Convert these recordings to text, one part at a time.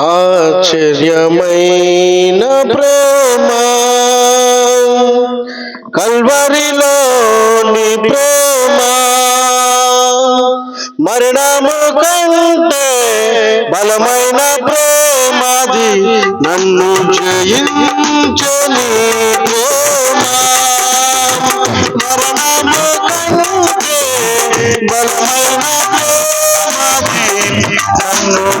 ఆశ్చర్యమైన ప్రేమ. కల్వరిలోని ప్రేమ. మరణము కంటే బలమైన ప్రేమది నన్ను జయించని ప్రేమ నన్ను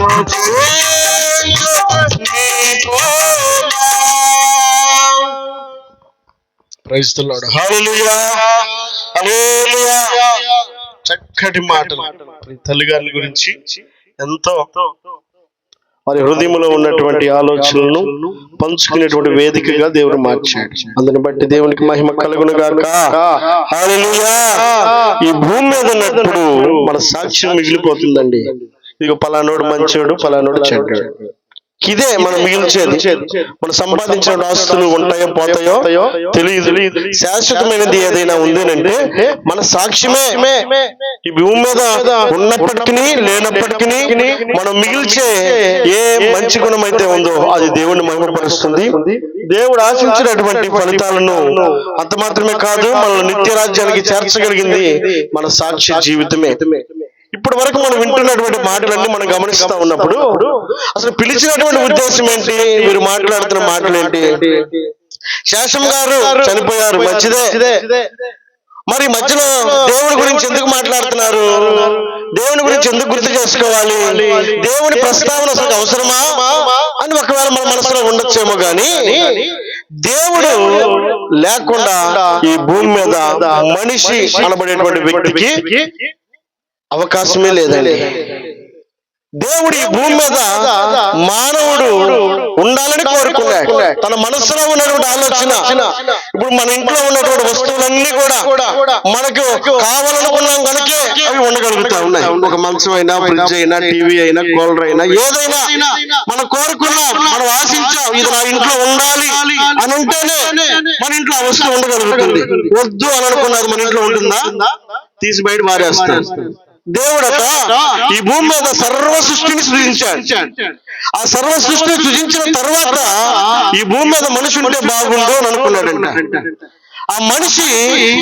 నన్ను చక్కటి మాటలు. తల్లిగారి గురించి ఎంతో వారి హృదయంలో ఉన్నటువంటి ఆలోచనలను పంచుకునేటువంటి వేదికగా దేవుడు మార్చాడు. అందుని బట్టి దేవునికి మహిమ కలుగును గాక. ఈ భూమి మీద ఉన్నప్పుడు మన సాక్ష్యం మిగిలిపోతుందండి. ఇక పలానోడు మంచోడు పలానోడు చెడ్డాడు. ఇదే మనం మిగిల్చేది. మనం సంపాదించిన ఆస్తులు ఉంటాయో పోతాయో తెలియదు శాశ్వతమైనది ఏదైనా ఉందేనంటే మన సాక్ష్యమే. ఈ భూమి మీద ఉన్నప్పటికీ లేనప్పటికీ మనం మిగిల్చే ఏ మంచి గుణం అయితే ఉందో అది దేవుణ్ణి మహిమపరుస్తుంది. దేవుడు ఆశించినటువంటి ఫలితాలను అంత మాత్రమే కాదు మన నిత్య రాజ్యానికి చేర్చగలిగింది మన సాక్ష్య జీవితమే. ఇప్పటి వరకు మనం వింటున్నటువంటి మాటలన్నీ మనం గమనిస్తా ఉన్నప్పుడు అసలు పిలిచినటువంటి ఉద్దేశం ఏంటి? మీరు మాట్లాడుతున్న మాటలు ఏంటి శేషం గారు చనిపోయారు మంచిదే. మరి మధ్యలో దేవుని గురించి ఎందుకు మాట్లాడుతున్నారు? దేవుని గురించి ఎందుకు గుర్తు చేసుకోవాలి? దేవుని ప్రస్తావన అసలు అవసరమా? అని ఒకవేళ మన మనసులో ఉండొచ్చేమో గాని దేవుడు లేకుండా ఈ భూమి మీద మనిషి అనబడేటువంటి వ్యక్తికి అవకాశమే లేదండి. దేవుడు ఈ భూమి మీద మానవుడు ఉండాలని కోరుకున్నాడు. తన మనసులో ఉన్నటువంటి ఆలోచన. ఇప్పుడు మన ఇంట్లో ఉన్నటువంటి వస్తువులన్నీ కూడా మనకు కావాలనుకున్నాం కనుక అవి ఉండగలుగుతా ఉన్నాయి. ఒక మంచం అయినా ఫ్రిడ్జ్ అయినా టీవీ అయినా కూలర్ అయినా ఏదైనా మనం కోరుకున్నాం మనం ఆశించాం ఇది నా ఇంట్లో ఉండాలి అని ఉంటేనే మన ఇంట్లో ఆ వస్తువు ఉండగలుగుతుంది. వద్దు అని అనుకున్నది మన ఇంట్లో ఉంటుందా? తీసి బయట మారేస్తాం దేవుడట ఈ భూమి మీద సర్వ సృష్టిని సృజించాడు. ఆ సర్వ సృష్టిని సృజించిన తర్వాత ఈ భూమి మీద మనిషి ఉంటే బాగుండు అని అనుకున్నాడంట. ఆ మనిషి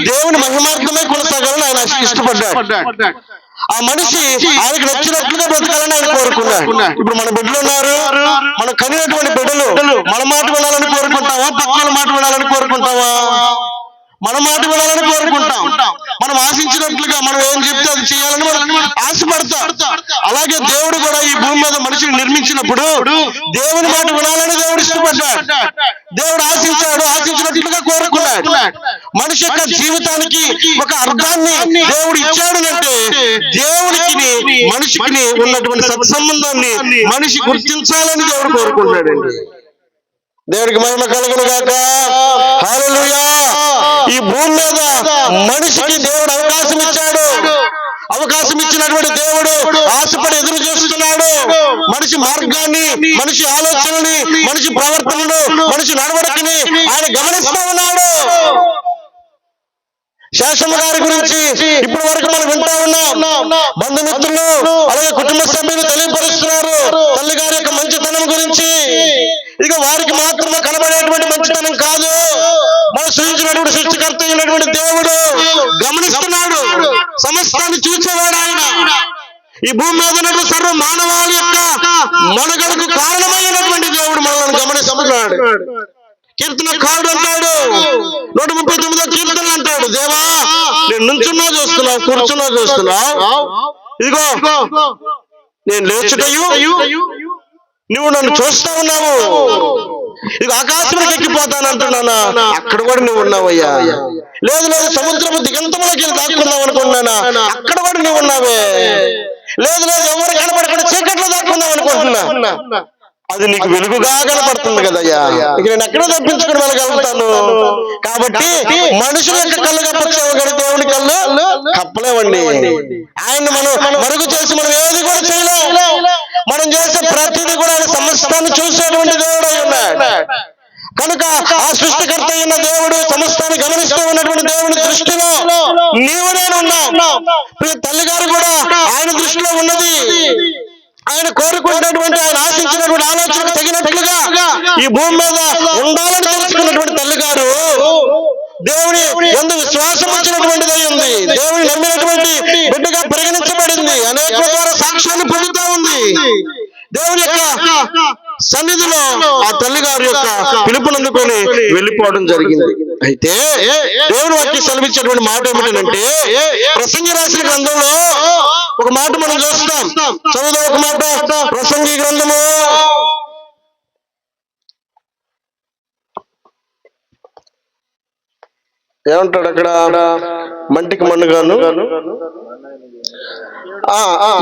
దేవుని మహిమార్థమే కొనసాగాలని ఆయన ఇష్టపడ్డాడు. ఆ మనిషి ఆయనకు నచ్చినట్లుగా బ్రతకాలని ఆయన కోరుకున్నాడు. ఇప్పుడు మన బిడ్డలు ఉన్నారు మనం కనినటువంటి బిడ్డలు మన మాట వినాలని కోరుకుంటావా పక్కన మాట వినాలని కోరుకుంటావా? మన మాట వినాలని కోరుకుంటాం. మనం ఆశించినట్లుగా మనం ఏం చెప్తే అది చేయాలని మనం ఆశపడతాం. అలాగే దేవుడు కూడా ఈ భూమి మీద మనిషిని నిర్మించినప్పుడు దేవుని మాట వినాలని దేవుడు ఇష్టపడ్డాడు. దేవుడు ఆశించాడు ఆశించినట్లుగా కోరుకున్నాడు. మనిషి యొక్క జీవితానికి ఒక అర్థాన్ని దేవుడు ఇచ్చాడు అంటే దేవునికి మనిషికి ఉన్నటువంటి సత్సంబంధాన్ని మనిషి గుర్తించాలని దేవుడు కోరుకుంటాడండి దేవుడికి మహిమ కలుగును గాక. హల్లెలూయా. ఈ భూమి మీద మనిషికి దేవుడు అవకాశం ఇచ్చాడు. అవకాశం ఇచ్చినటువంటి దేవుడు ఆశపడి ఎదురు చూస్తున్నాడు. మనిషి మార్గాన్ని మనిషి ఆలోచనని మనిషి ప్రవర్తనను మనిషి నడవడికని ఆయన గమనిస్తా ఉన్నాడు గారి గురించి ఇప్పటి వరకు మనం వింటా ఉన్నాం. బంధుమిత్రులు అలాగే కుటుంబ సభ్యులు తెలియపరుస్తున్నారు. తల్లి గారి యొక్క మంచితనం గురించి. ఇక వారికి మాత్రమే కనబడేటువంటి మంచితనం కాదు. మన సృష్టించినటువంటి సృష్టికర్త అయినటువంటి దేవుడు గమనిస్తున్నాడు. సమస్తాన్ని చూసేవాడు ఆయన. ఈ భూమి మీద ఉన్నటువంటి సర్వ మానవాళి యొక్క మనుగడకు కారణమైనటువంటి దేవుడు మనల్ని గమనిస్తున్నాడు. కీర్తనకారుడు అంటాడు నూట ముప్పై తొమ్మిదో కీర్తనలు అంటాడు దేవా నేను చూస్తున్నావు కూర్చున్నా చూస్తున్నావు ఇదిగో నేను లేచుటయు నువ్వు నన్ను చూస్తా ఉన్నావు. ఇక ఆకాశంలోకి ఎక్కిపోతానంటున్నానా అక్కడ కూడా నువ్వు ఉన్నావయ్యా. లేదు లేదు సముద్రపు దిగంతములోకి వెళ్ళి దాక్కుందాం అనుకున్నానా అక్కడ కూడా నువ్వు ఉన్నావే. లేదు లేదు ఎవరు కనపడకుండా చీకట్లో దాక్కుందాం అనుకుంటున్నా? అది నీకు వెలుగుగా కనపడుతుంది కదయ్యా. ఇక నేను ఎక్కడ తప్పించుకుని వెళ్ళగలుగుతాను కాబట్టి మనుషుల యొక్క కళ్ళు కప్పచ్చావు కానీ దేవుని కళ్ళు కప్పలేవండి. ఆయన మనం మరుగు చేసి మనం ఏది కూడా చేయలేం. మనం చేసే ప్రతిదీ కూడా ఆయన సమస్తాన్ని చూసేటువంటి దేవుడు అయి ఉన్నాడు. కనుక ఆ సృష్టికర్త అయిన దేవుడు సమస్తాన్ని గమనిస్తూ ఉన్నటువంటి దేవుని దృష్టిలో నీవు నేను ఉన్నాం. ప్రియ తల్లి గారు కూడా ఆయన దృష్టిలో ఉన్నది. ఆయన కోరుకున్నటువంటి ఆయన ఆశించినటువంటి ఆలోచనకు తగినట్లుగా ఈ భూమి మీద ఉండాలని తెలుసుకున్నటువంటి తల్లి గారు దేవుని ఎందు విశ్వాసం వచ్చినటువంటిది ఉంది. దేవుని నమ్మినటువంటి బిడ్డగా పరిగణించబడింది. అనేక ద్వారా సాక్ష్యాన్ని పొందుతా ఉంది. దేవుని యొక్క సన్నిధిలో ఆ తల్లి గారి యొక్క పిలుపునందుకొని వెళ్ళిపోవడం జరిగింది. అయితే దేవుని వాక్యం సెలవిచ్చేటువంటి మాట ఏమిటంటే ప్రసంగి రాసిన గ్రంథంలో ఒక మాట మనం చూస్తాం. చదువుదాం ఒక మాట. ప్రసంగి గ్రంథము. ఏమంటాడు అక్కడ? మంటికి మన్నుగాను.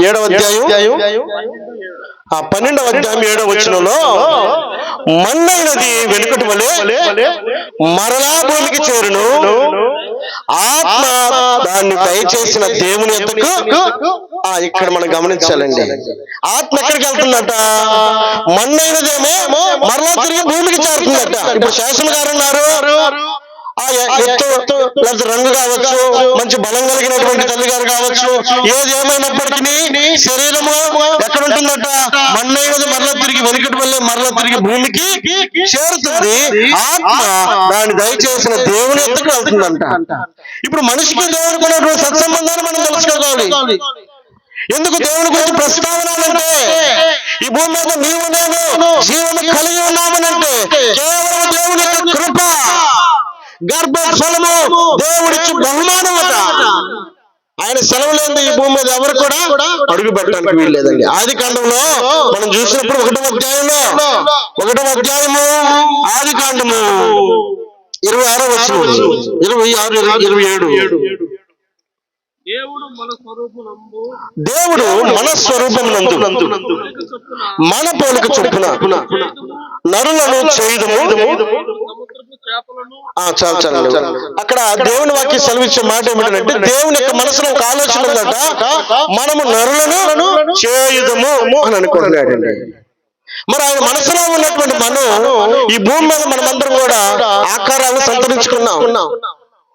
ఏడవ అధ్యాయం. ఆ పన్నెండవ అధ్యాయం ఏడవ వచనంలో మన్నైనది వెనుకటి వలె మరలా భూమికి చేరును. ఆత్మ దాన్ని దయచేసిన దేవుని ఎద్దకు ఆ ఇక్కడ మనం గమనించాలండి. ఆత్మ ఎక్కడికి వెళ్తుందట? మన్నైనదేమో మరలా తిరిగి భూమికి చేరుతుందట. ఇప్పుడు శాసన గారు ఉన్నారు. ఆ ఎ- ఎత్తు లేకపోతే రంగు కావచ్చు మంచి బలం కలిగినటువంటి తల్లి గారు కావచ్చు ఏది ఏమైనప్పటికీ శరీరము ఎక్కడ ఉంటుందట మన్నైనది మరల తిరిగి వెనుకటి వల్లే మరల తిరిగి భూమికి చేరుతుంది. ఆత్మ దాన్ని దయచేసిన దేవుని ఎత్తుకు వెళ్తుందంట. ఇప్పుడు మనిషికి దేవునికి ఉన్నటువంటి సత్సంబంధాన్ని మనం తెలుసుకోవాలి. ఎందుకు దేవుని గురించి ప్రస్తావన అంటే ఈ భూమి మీద నీవు నేను జీవన కలిగి ఉన్నామనంటే కేవలం దేవుని యొక్క కృప గర్భ ఫలము దేవుడిచ్చి బహుమానమట ఆయన సెలవు లేని ఈ భూమి మీద ఎవరు కూడా అడుగు పెట్టడానికి వీల్లేదండి ఆది కాండంలో మనం చూసినప్పుడు ఒకటో అధ్యాయంలో ఒకటో అధ్యాయము ఆది కాండము. ఇరవై ఆరో వచ్చిన ఇరవై ఆరు ఇరవై- ఏడు. దేవుడు మన స్వరూపం నందు మన పోలిక చొప్పున నరులను ఆ, చాలు చాలు. అక్కడ దేవుని వాక్య సెలవిచ్చే మాట ఏమిటంటే దేవుని యొక్క మనసులో ఒక ఆలోచన ఉందట మనము నరులను చేయుదము అని అనుకుంటున్నాడండి. మరి ఆయన మనసులో ఉన్నటువంటి మనం ఈ భూమి మీద మనమందరం కూడా ఆకారాలు సంతరించుకున్నాం.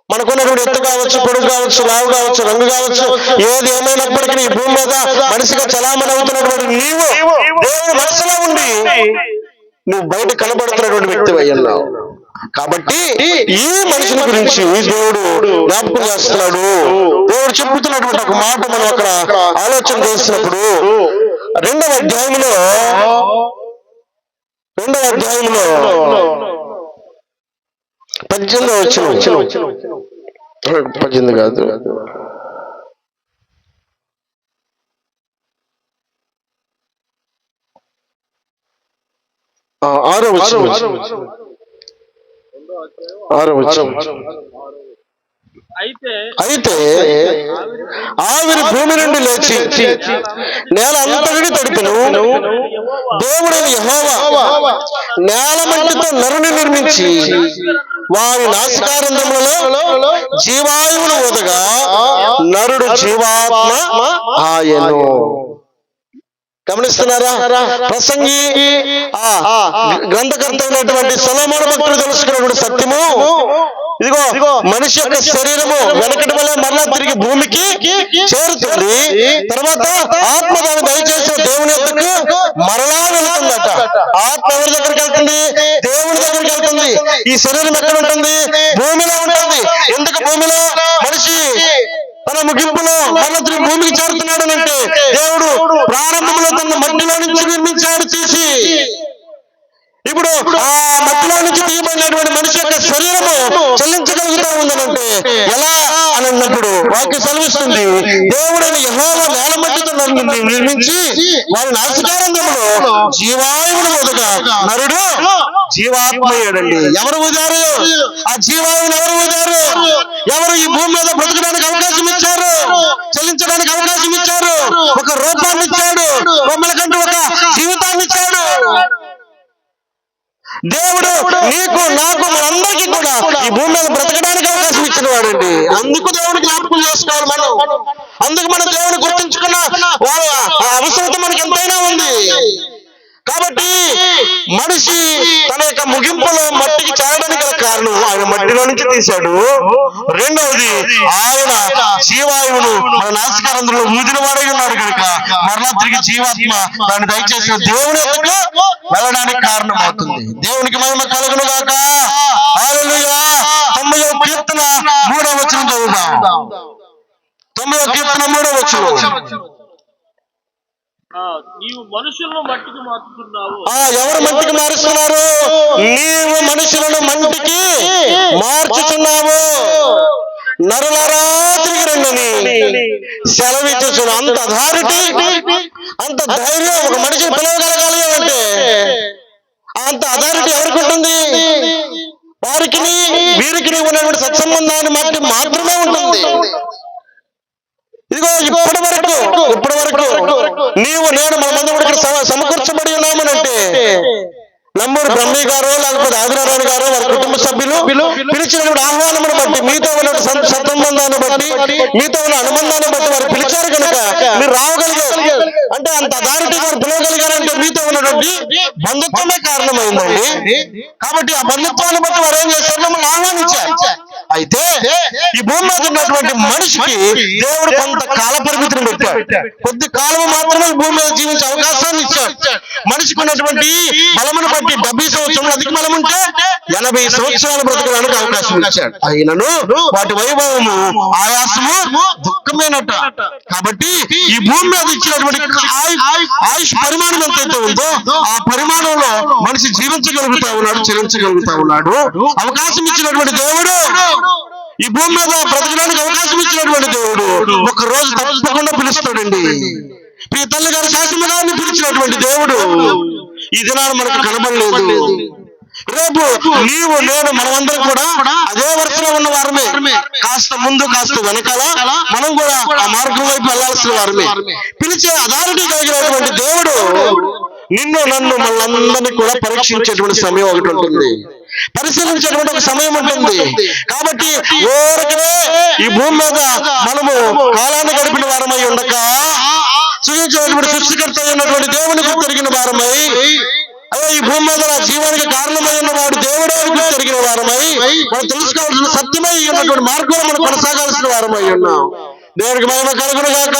మనకున్నటువంటి ఎత్తు కావచ్చు పొడుగు కావచ్చు లావు కావచ్చు రంగు కావచ్చు ఏది ఏమైనప్పటికీ ఈ భూమి మీద మనిషిగా చలామణి అవుతున్నటువంటి నీవు దేవుని మనసులో ఉండి నువ్వు బయట కనబడుతున్నటువంటి వ్యక్తి అయ్యన్నావు. కాబట్టి ఈ మనిషిని గురించి దేవుడు జ్ఞాపకం చేస్తున్నాడు. దేవుడు చెప్పుతున్నటువంటి ఒక మాట మనం అక్కడ ఆలోచన చేసినప్పుడు రెండవ అధ్యాయంలో రెండవ అధ్యాయంలో పద్దెనిమిది వచ్చిన వచ్చిన పద్దెనిమిది కాదు. ఆరో వచ్చిన ఆరో అయితే ఆవిరి భూమి నుండి లేచి నేల అంతటిని తడిపెను. దేవుడైన యెహోవా నేల మట్టితో నరుని నిర్మించి వారి నాసికారంధ్రములలో జీవాయువును ఊదగా నరుడు జీవాత్మ ఆయను. గమనిస్తున్నారా? ప్రసంగి ఆ గ్రంథకర్త అయినటువంటి సొలమోన భక్తులు తెలుసుకున్నటువంటి సత్యము. ఇదిగో మనిషి యొక్క శరీరము వెనకటి వల్ల మరలా తిరిగి భూమికి చేరుతుంది. తర్వాత ఆత్మ దాన్ని దయచేసిన దేవుని యొక్కకు మరలా వెళుతుందట. ఆత్మ ఎవరి దగ్గరికి వెళ్తుంది? దేవుని దగ్గరికి వెళ్తుంది. ఈ శరీరం ఎక్కడ ఉంటుంది? భూమిలో ఉంటుంది. ఎందుకు భూమిలో? మనిషి. తన ముగింపులో మరలా భూమికి చేరుతున్నాడు అంటే దేవుడు ప్రారంభంలో తన మట్టిలో నుంచి నిర్మించాడు చేసి ఇప్పుడు ఆ మట్టిలో నుంచి తీయబడినటువంటి మనిషి యొక్క శరీరము చెల్లించగలుగుతా ఉందనంటే ఎలా అని అన్నప్పుడు వాక్యం సెలవిస్తుంది. దేవుడైన యహోవ నన్ను ని- నిర్మించి వారి నాశకారంగంలో జీవాయువును వదగా నరుడు జీవాత్మయ్యాడండి ఎవరు ఊదారు ఆ జీవాయువుని ఎవరు ఊదారు ఎవరు ఈ భూమి మీద బ్రతకడానికి అవకాశం ఇచ్చారు? చెల్లించడానికి అవకాశం ఇచ్చారు? ఒక రూపాన్ని ఇచ్చాడు. బొమ్మల కంటూ ఒక జీవితాన్ని ఇచ్చాడు. దేవుడు నీకు నాకు మనందరికీ కూడా ఈ భూమి మీద బ్రతకడానికి అవకాశం ఇచ్చిన వాడండి అందుకు దేవుడు జ్ఞాపకం చేసుకోవాలి మనం. అందుకు మన దేవుని గుర్తించుకున్న అవసరత మనకి ఎంతైనా ఉంది. కాబట్టి మనిషి తన యొక్క ముగింపులో మట్టికి చేరడానికి గల కారణం ఆయన మట్టిలో నుంచి తీశాడు. రెండవది ఆయన జీవాయువును మన నాసికారంధ్రంలో ఊదిన వాడై ఉన్నాడు కనుక మరలా తిరిగి జీవాత్మ దాన్ని దయచేసిన దేవుని యొక్క వెళ్ళడానికి కారణం అవుతుంది దేవునికి మహిమ కలుగును గాక. హల్లెలూయా. కీర్తన మూడవ వచ్చిన చదువుదాం తొమ్మిదో కీర్తన మూడవ వచ్చిన ఆ, నీవు మనుషులను మట్టికి మార్చుతున్నావు ఆ ఎవరు మంటికి మారుస్తున్నారు? నీవు మనుషులను మంటికి మార్చుతున్నావు నరులరా తిరిగి రండి సెలవిచ్చుచును అంత అథారిటీ అంత ధైర్యం ఒక మనిషిని పిలవగలగాలి అంటే అంత అథారిటీ ఎవరికి ఉంటుంది? వారికి వీరికి ఉన్నటువంటి సత్సంబంధాన్ని బట్టి మాత్రమే ఉంటుంది. ఇదిగో ఇప్పటి వరకు ఇప్పటి వరకు నీవు నేను మనమందరం కూడా ఇక్కడ సమ- సమకూర్చబడి ఉన్నామనంటే నమ్మూరు బ్రహ్మీ గారు లేకపోతే ఆదినారాయణ గారు వారి కుటుంబ సభ్యులు పిలిచినటువంటి ఆహ్వానమును బట్టి మీతో ఉన్న సత్సంబంధాన్ని బట్టి మీతో ఉన్న అనుబంధాన్ని బట్టి వారు పిలిచారు కనుక మీరు రావగలిగారు. అంటే అంత అథారిటీ వారు పిలవగలిగారంటే మీతో ఉన్నటువంటి బంధుత్వమే కారణమైందండి. కాబట్టి ఆ బంధుత్వాన్ని బట్టి వారు ఏం చేశారు? మమ్మల్ని ఆహ్వానించారు. అయితే ఈ భూమి మీద ఉన్నటువంటి మనిషికి దేవుడు కొంత కాల పరిమితిని పెట్టాడు. కొద్ది కాలం మాత్రమే భూమి మీద జీవించే అవకాశాన్ని ఇచ్చాడు. మనిషికి ఉన్నటువంటి బలమును బట్టి డెబ్బై సంవత్సరాలు అధిక బలం ఉంటే ఎనభై సంవత్సరాలు బ్రతకడానికి అవకాశం ఇచ్చాడు. అయినను వాటి వైభవము ఆయాసము దుఃఖమేనట. కాబట్టి ఈ భూమి మీద ఇచ్చినటువంటి ఆయు- ఆయుష్ పరిమాణం ఎంతైతే ఉందో ఆ పరిమాణంలో మనిషి జీవించగలుగుతా ఉన్నాడు చెల్లించగలుగుతా ఉన్నాడు. అవకాశం ఇచ్చినటువంటి దేవుడు ఈ భూమి మీద బ్రతకడానికి అవకాశం ఇచ్చినటువంటి దేవుడు. ఒక రోజు తప్పకుండా పిలుస్తాడండి. మీ తల్లి గారి శాసన గారిని పిలిచినటువంటి దేవుడు. ఈ దినాలు మనకు కనబడలేదు. రేపు నీవు నేను మనమందరం కూడా అదే వరుసలో ఉన్న వారమే. కాస్త ముందు కాస్త వెనకాల మనం కూడా ఆ మార్గం వైపు వెళ్ళాల్సిన వారమే. పిలిచే అథారిటీ కలిగినటువంటి దేవుడు నిన్ను నన్ను మనందరినీ కూడా పరీక్షించేటువంటి సమయం ఒకటి ఉంటుంది. పరిశీలించేటువంటి ఒక సమయం ఉంటుంది. కాబట్టి ఊరకనే ఈ భూమి మీద మనము కాలాన్ని గడిపిన వారమై ఉండక సృజించినటువంటి సృష్టికర్త అయినటువంటి దేవునికి తిరిగిన వారమై అదే ఈ భూమి మీద జీవానికి కారణమై ఉన్నవాడు దేవుడే తిరిగిన వారమై మనం తెలుసుకోవాల్సిన సత్యమై ఉన్నటువంటి మార్గంలో మనం కొనసాగాల్సిన వారమై ఉన్నాం. దేవునికి మహిమ కలుగును గాక.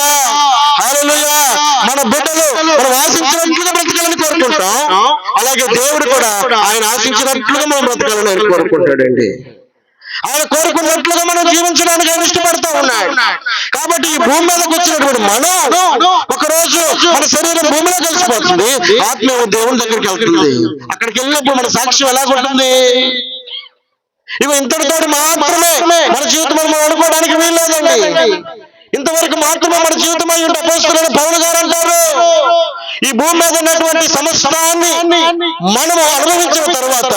మన బిడ్డలు మనం ఆశించినట్లుగా బ్రతకాలని కోరుకుంటాం అలాగే దేవుడు కూడా ఆయన ఆశించినట్లుగా మనం బ్రతకాలని ఆయన కోరుకుంటాడండి ఆయన కోరుకున్నట్లుగా మనం జీవించడానికి ఆయన ఇష్టపడతా ఉన్నాడు. కాబట్టి ఈ భూమి మీదకి వచ్చినటువంటి మనం ఒక రోజు మన శరీరం భూమిలో కలిసిపోతుంది. ఆత్మ ఏమో దేవుని దగ్గరికి వెళ్తుంది. అక్కడికి వెళ్ళినప్పుడు మన సాక్ష్యం ఎలా ఉంటుంది ఇగో ఇంతటితోటి మాత్రమే మన జీవితం మనం అనుకోవడానికి వీల్లేదండి. ఇంతవరకు మాత్రమే మన జీవితం అయి ఉంటే అపోస్తులైన పౌలు గారు అంటారు. ఈ భూమి మీద ఉన్నటువంటి సమస్తాన్ని మనము అనుభవించిన తర్వాత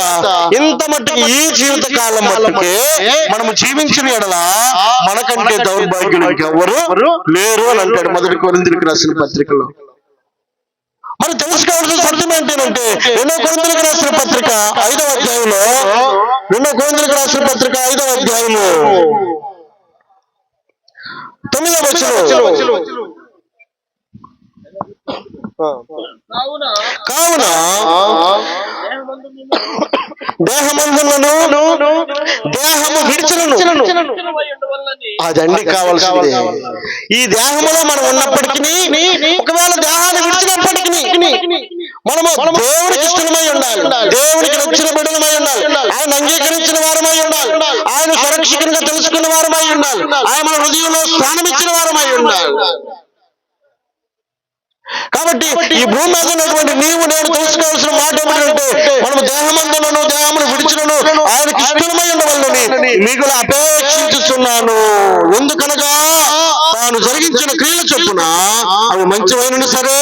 ఇంత మట్టుకు ఈ జీవిత కాలం మట్టుకే మనము జీవించిన ఎడల మనకంటే దౌర్భాగ్యులు ఎవరు లేరు అని అంటాడు మొదటి కొరిందులకు రాసిన పత్రికలో. మరి తెలుసుకోవాల్సిన సత్యం ఏంటంటే రెండో కొరిందులకు రాసిన పత్రిక ఐదవ అధ్యాయంలో రెండో కొరిందులకు రాసిన పత్రిక ఐదవ అధ్యాయంలో తొమ్మిదవ వచనం కావున దేహమందులను దేహము ఉండవల్లని అదండి కావాల్సింది. ఈ దేహములో మనం ఉన్నప్పటికీ ఒకవేళ దేహాన్ని విడిచినప్పటికీ మనము దేవునికి ఇష్టమై ఉండాలి. దేవునికి నచ్చిన బిడ్డలమై ఉండాలి. ఆయన అంగీకరించిన వారమై ఉండాలి. ఆయన సురక్షితంగా తెలుసుకున్న వారమై ఉండాలి. ఆయన మన హృదయంలో స్థానం ఇచ్చిన వారమై ఉండాలి కాబట్టి ఈ భూమి మీద ఉన్నటువంటి నీవు నేను తెలుసుకోవాల్సిన మాట ఏమిటంటే మనం దేహమందులను దేహమును విడిచినను ఆయనకి ఇష్టమై ఉండవల్లని మీకు అపేక్షించుతున్నాను ఎందుకనగా తాను జరిగించిన క్రియల చొప్పున అవి మంచివైనను సరే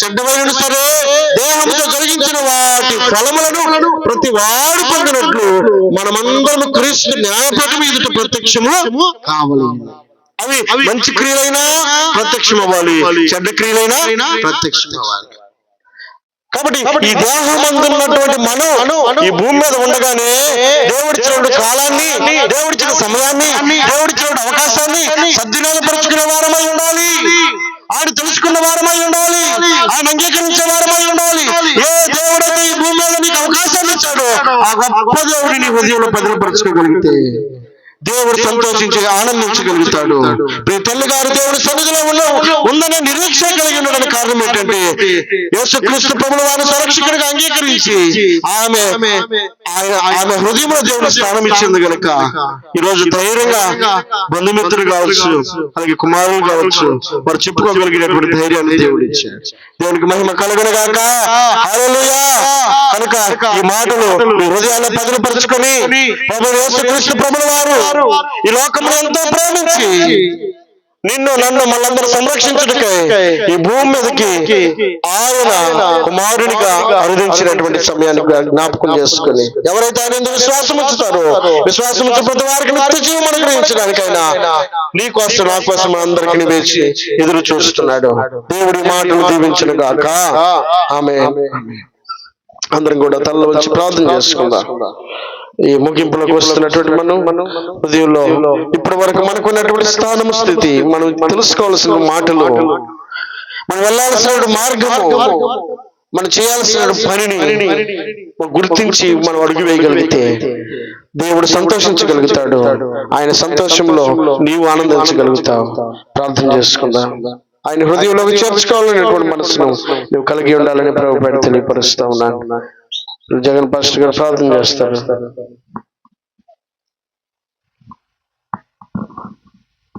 చెడ్డమైనను సరే దేహంతో జరిగించిన వాటి ఫలములను ప్రతి వాడు పొందినట్లు మనమందరం క్రీస్తు న్యాయపథం ఎదుట ప్రత్యక్షము కావాలి అవి మంచి క్రియలైనా ప్రత్యక్షం అవ్వాలి చెడ్డ క్రియలైనా ప్రత్యక్షం అవ్వాలి కాబట్టి ఈ దేహమందున్నటువంటి మనం ఈ భూమి మీద ఉండగానే దేవుడిచ్చిన కాలాన్ని దేవుడిచ్చిన సమయాన్ని దేవుడిచ్చిన అవకాశాన్ని సద్వినియోగపరుచుకునే వారమై ఉండాలి. ఆయన తెలుసుకున్న వారమై ఉండాలి. ఆయన అంగీకరించే వారమై ఉండాలి. ఏ దేవుడైతే ఈ భూమి మీద నీకు అవకాశాన్ని ఇచ్చాడో ఆ గొప్ప దేవుడిని నీ హృదయంలో భద్రపరచుకోగలిగితే దేవుడు సంతోషించి ఆనందించగలుగుతాడు. ప్రియ తల్లి గారు దేవుడి సన్నిధిలో ఉన్న ఉందనే నిరీక్షణ కలిగి ఉండడానికి కారణం ఏంటంటే యేసుక్రీస్తు ప్రభుల వారు సురక్షకుడిగా అంగీకరించి ఆమె ఆమె హృదయంలో దేవుడు స్థానం ఇచ్చింది గనుక ఈ రోజు ధైర్యంగా బంధుమిత్రులు కావచ్చు అలాగే కుమారులు కావచ్చు వారు చెప్పుకోగలిగినటువంటి ధైర్యాన్ని దేవుడు ఇచ్చాడు దేవునికి మహిమ కలుగునగాక కనుక ఈ మాటలు మీ హృదయాల్లో పదులుపరుచుకొని ప్రభు యేసుక్రీస్తు ప్రభుల వారు ఈ లోకమును ఎంతో ప్రేమించి నిన్ను నన్ను మనందరూ సంరక్షించుటకై ఈ భూమి మీదకి ఆయన కుమారునిగా అరుదించినటువంటి సమయాన్ని జ్ఞాపకం చేసుకుని ఎవరైతే ఆయన విశ్వాసం ఉంచుతారో విశ్వాసం ఉంచే ప్రతి వారికి నిత్య జీవం అనుగ్రహించడానికైనా నీ కోసం నా కోసం అందరికి వేచి ఎదురు చూస్తున్నాడు. దేవుడి మాటలు దీవించిన గాక. ఆమె అందరం కూడా తల్ల వచ్చి ప్రార్థన చేసుకుందాం. ఈ ముగింపులకు వస్తున్నటువంటి మనం హృదయంలో ఇప్పటి వరకు మనకున్నటువంటి స్థానం స్థితి మనం తెలుసుకోవాల్సిన మాటలు మనం వెళ్ళాల్సిన మార్గము మనం చేయాల్సిన పనిని గుర్తించి మనం అడుగు వేయగలిగితే దేవుడు సంతోషించగలుగుతాడు. ఆయన సంతోషంలో నీవు ఆనందించగలుగుతావు ప్రార్థన చేసుకుందాం. ఆయన హృదయంలోకి చేర్చుకోవాలనేటువంటి మనసును నువ్వు కలిగి ఉండాలని ప్రభుత్వ తెలియపరుస్తా ఉన్నాను. జగన్ పాస్టర్ గారు ప్రార్థన చేస్తారు.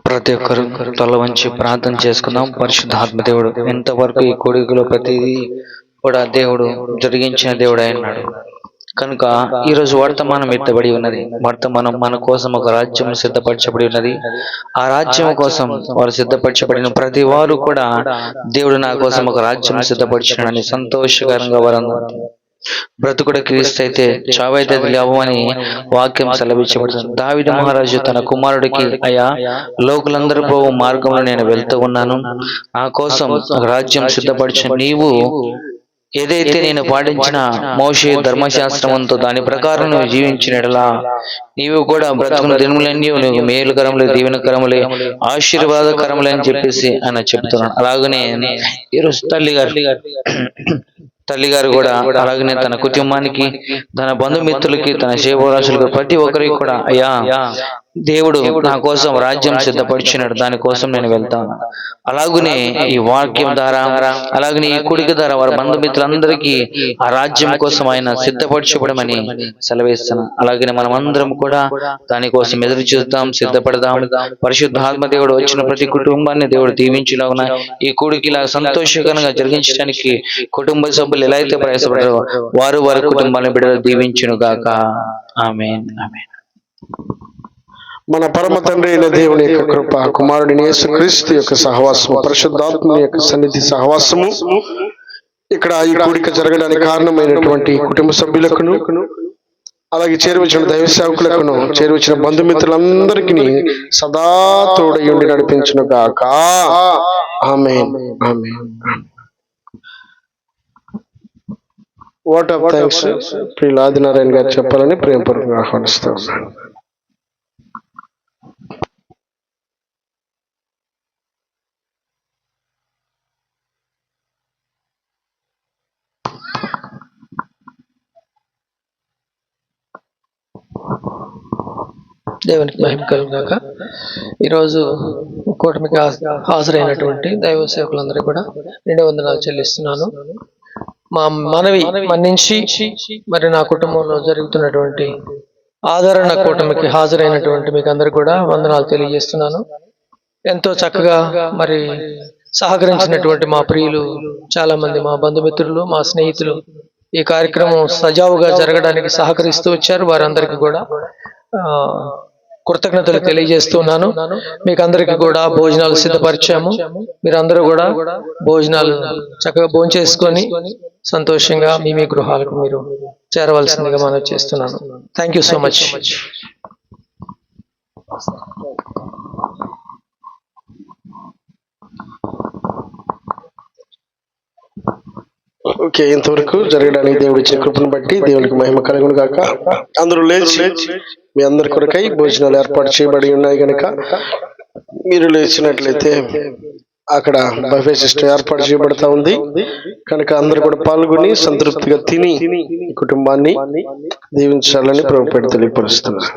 ప్రతి ఒక్కరు తల వంచి ప్రార్థన చేసుకుందాం. పరిశుద్ధాత్మ దేవుడు ఎంతవరకు ఈ కొడుకులో ప్రతిదీ కూడా దేవుడు జరిగించిన దేవుడు అయినాడు కనుక ఈ రోజు వర్తమానం ఎత్తబడి ఉన్నది. వర్తమానం మన కోసం ఒక రాజ్యం సిద్ధపరచబడి ఉన్నది. ఆ రాజ్యం కోసం వారు సిద్ధపరచబడిన ప్రతి వారు కూడా దేవుడు నా కోసం ఒక రాజ్యం సిద్ధపరిచినాడని సంతోషకరంగా వారు. బ్రతుకుడ క్రీస్తు అయితే చావైతే అని వాక్యం సెలవించబడుతుంది దావిద మహారాజు తన కుమారుడికి అయ్యా లోకులందరూ పోవు మార్గంలో నేను వెళ్తూ ఉన్నాను. నా కోసం రాజ్యం సిద్ధపరిచిన నీవు ఏదైతే నేను పాటించిన మోషే ధర్మశాస్త్రమంతో దాని ప్రకారం నువ్వు జీవించినట్లా నీవు కూడా బ్రతుకున్న దినములన్నీ నువ్వు మేలుకరములే దీవెనకరములే ఆశీర్వాదకరములే అని చెప్పేసి ఆయన చెప్తున్నాను అలాగనే ఈరోజు తల్లి గారు తల్లి గారు కూడా అలాగనే తన కుటుంబానికి తన బంధుమిత్రులకి తన సేవరాశులకు ప్రతి ఒక్కరికి కూడా అయ్యా దేవుడు నా కోసం రాజ్యం సిద్ధపరిచినాడు. దానికోసం నేను వెళ్తాను. అలాగనే ఈ వాక్యం ద్వారా అలాగనే ఈ కుడికి ద్వారా వారి బంధుమిత్రులందరికీ ఆ రాజ్యం కోసం ఆయన సిద్ధపరచబడమని సెలవిస్తాను. అలాగనే మనం అందరం కూడా దానికోసం ఎదురు చూద్దాం సిద్ధపడదాం. పరిశుద్ధాత్మ దేవుడు వచ్చిన ప్రతి కుటుంబాన్ని దేవుడు దీవించులాగున ఈ కూడికి ఇలా సంతోషకరంగా జరిగించడానికి కుటుంబ సభ్యులు ఎలా అయితే ప్రయాసపడారో వారు వారి కుటుంబాలను బిడ్డలు దీవించును గాక ఆమె ఆమె మన పరమ తండ్రి అయిన దేవుని యొక్క కృప కుమారుడిని యేసుక్రీస్తు యొక్క సహవాసము పరిశుద్ధాత్మ యొక్క సన్నిధి సహవాసము ఇక్కడ ఈ కూడిక జరగడానికి కారణమైనటువంటి కుటుంబ సభ్యులకును అలాగే చేరువచ్చిన దైవ సేవకులకును చేరువచ్చిన బంధుమిత్రులందరికీ సదా తోడయుండి నడిపించును గాక. ఆమె ఆమె వాట్ ఆఫ్ థ్యాంక్స్ ప్రియుల ఆదినారాయణ గారు చెప్పాలని ప్రేమపూర్వకంగా ఆహ్వానిస్తా ఉన్నాను. దేవునికి మహిమ కలుగుగాక. ఈరోజు కూటమికి హాజరైనటువంటి దైవ సేవకులందరూ కూడా రెండు వందనాలు చెల్లిస్తున్నాను. మా మనవి మన్నించి మరి నా కుటుంబంలో జరుగుతున్నటువంటి ఆదరణ కూటమికి హాజరైనటువంటి మీకు అందరు కూడా వందనాలు తెలియజేస్తున్నాను. ఎంతో చక్కగా మరి సహకరించినటువంటి మా ప్రియులు చాలా మంది మా బంధుమిత్రులు మా స్నేహితులు ఈ కార్యక్రమం సజావుగా జరగడానికి సహకరిస్తూ వచ్చారు. వారందరికీ కూడా కృతజ్ఞతలు తెలియజేస్తున్నాను. మీకు అందరికి కూడా భోజనాలు సిద్ధపరిచాము. మీరందరూ కూడా భోజనాలు చక్కగా భోంచేసుకొని సంతోషంగా మీ మీ గృహాలకు మీరు చేరవలసిందిగా మనం చేస్తున్నాను. Thank you so much okay ఇంతవరకు జరగడానికి దేవుడి ఇచ్చే కృపను బట్టి దేవునికి మహిమ కలుగును కాక అందరూ లేచి మీ అందరి కొరకై భోజనాలు ఏర్పాటు చేయబడి ఉన్నాయి కనుక మీరు లేచినట్లయితే అక్కడ బఫే సిస్టమ్ ఏర్పాటు చేయబడతా ఉంది. కనుక అందరు కూడా పాల్గొని సంతృప్తిగా తిని కుటుంబాన్ని దీవించాలని ప్రభుత్వం తెలియపరుస్తున్నారు